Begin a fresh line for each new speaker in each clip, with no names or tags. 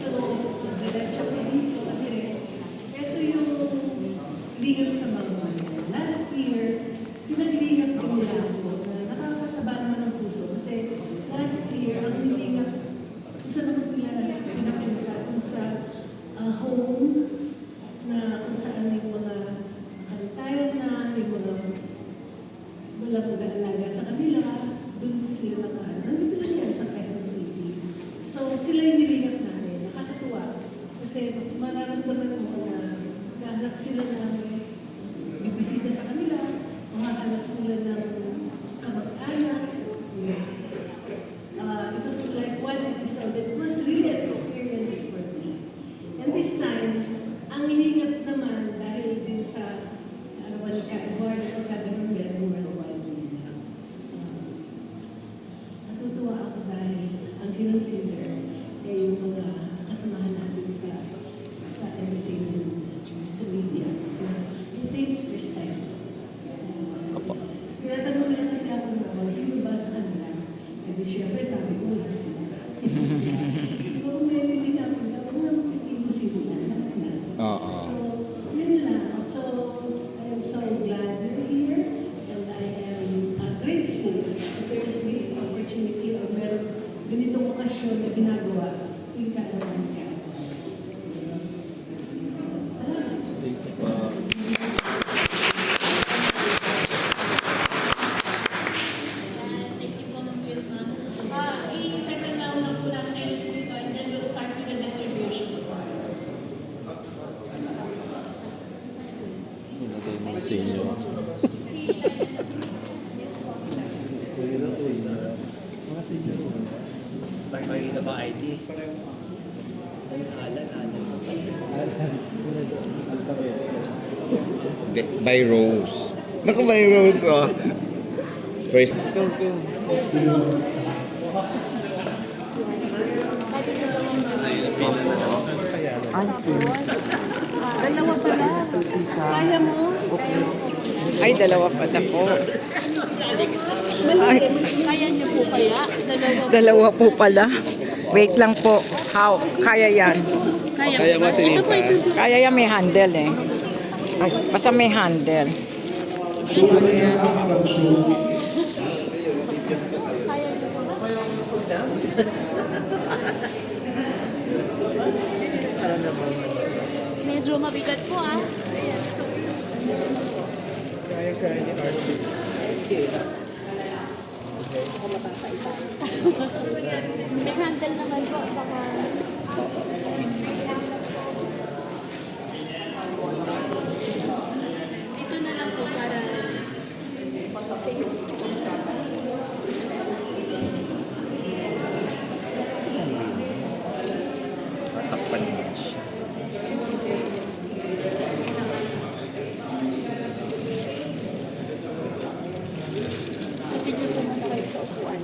So, diretso ko dito kasi ito yung lingap sa mga. Last year, pinaglingap din nila ako na nakakataba puso kasi last year, ang nilingap, isa naman nila pinapunta kung sa ah, home na kung saan may mga na, may wala po alaga sa kanila, dun sila naka, nandito lang yan sa Quezon City. So, sila yung nilingap. Kasi mararamdaman mo na nahanap sila ng bibisita sa kanila, makahanap sila ng kamag-anak. Uh, it was like one episode that was really an experience for me. And this time, ang lingap naman dahil din sa ano ba nagka-award o kagano'n meron worldwide lingap. Uh, natutuwa ako dahil ang kinonsider ay yung mga kasamahan natin sa sa entertainment industry, sa media. Ito yung first time.
Opo.
Tinatanong nila kasi ako naman, sino ba sa kanila? E di syempre sabi ko, lahat sila. Kung may hindi ka ako, ako na makitin mo sino na, lahat na.
Oo.
So, yun lang. So, I am so glad you're here and I am uh, grateful that there is this opportunity or meron ganitong okasyon na ginagawa
sa dito and then we'll start with
Makikita ba ID? Alan, Alan.
By Rose. Naku, by Rose, oh. First. Go, go.
Dalawa pala. Kaya mo?
Ay, dalawa pala po. Ay,
Kaya niyo po kaya? Dalawa
dalawa po pala. Wait lang po. How? Kaya yan.
Kaya,
Kaya mo, Tinita.
ito.
Kaya yan may handle eh. Ay, basta may handle.
Medyo mabigat po ah. May handle naman po. Baka... Ito na lang po para
Tatakpan mo siya.
Hindi niyo po muna kayo sa upuan.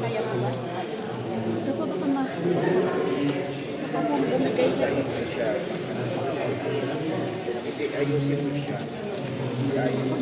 Kaya po ba? Ito po baka ma... Baka po bumigay sa
Ito siya. Ayusin mo siya. Hindi, ayun mo.